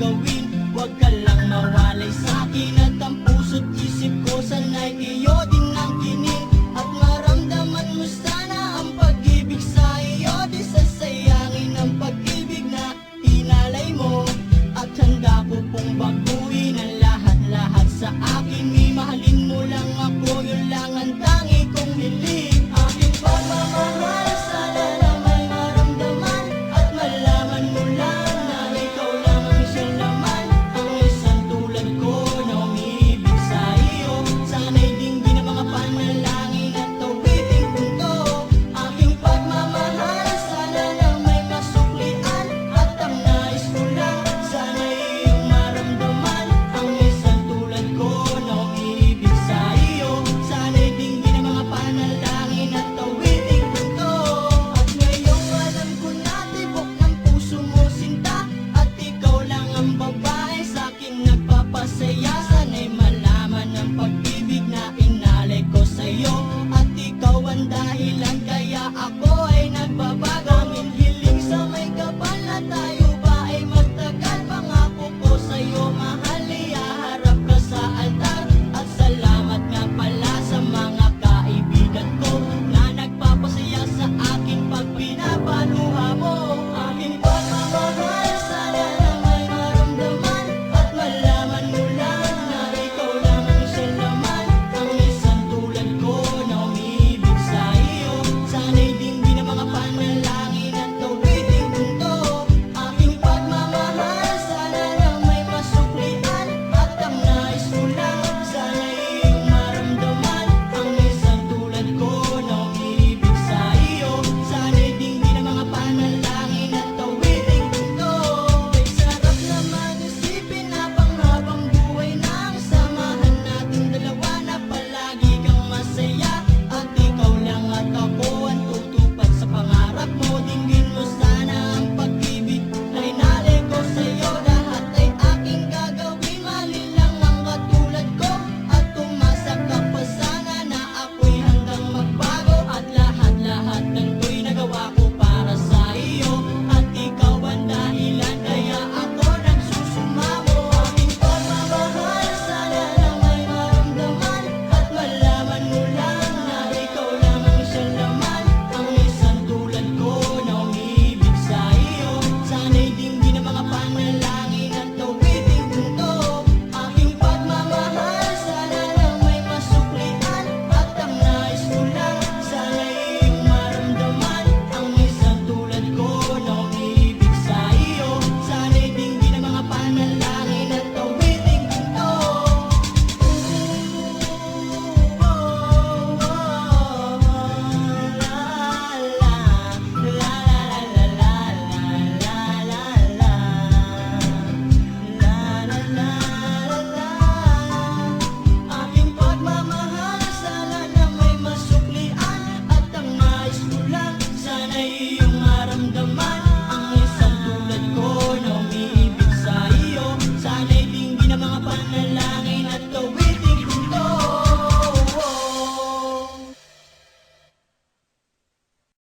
gagawin Huwag ka lang mawalay sa akin At ang puso't isip ko Sana'y iyo din ang kinig. At maramdaman mo sana Ang pag-ibig sa iyo Di sasayangin ang pag-ibig na Inalay mo. At handa ko pong baguhin Ang lahat-lahat sa akin Sana'y tinggi na mga panalangin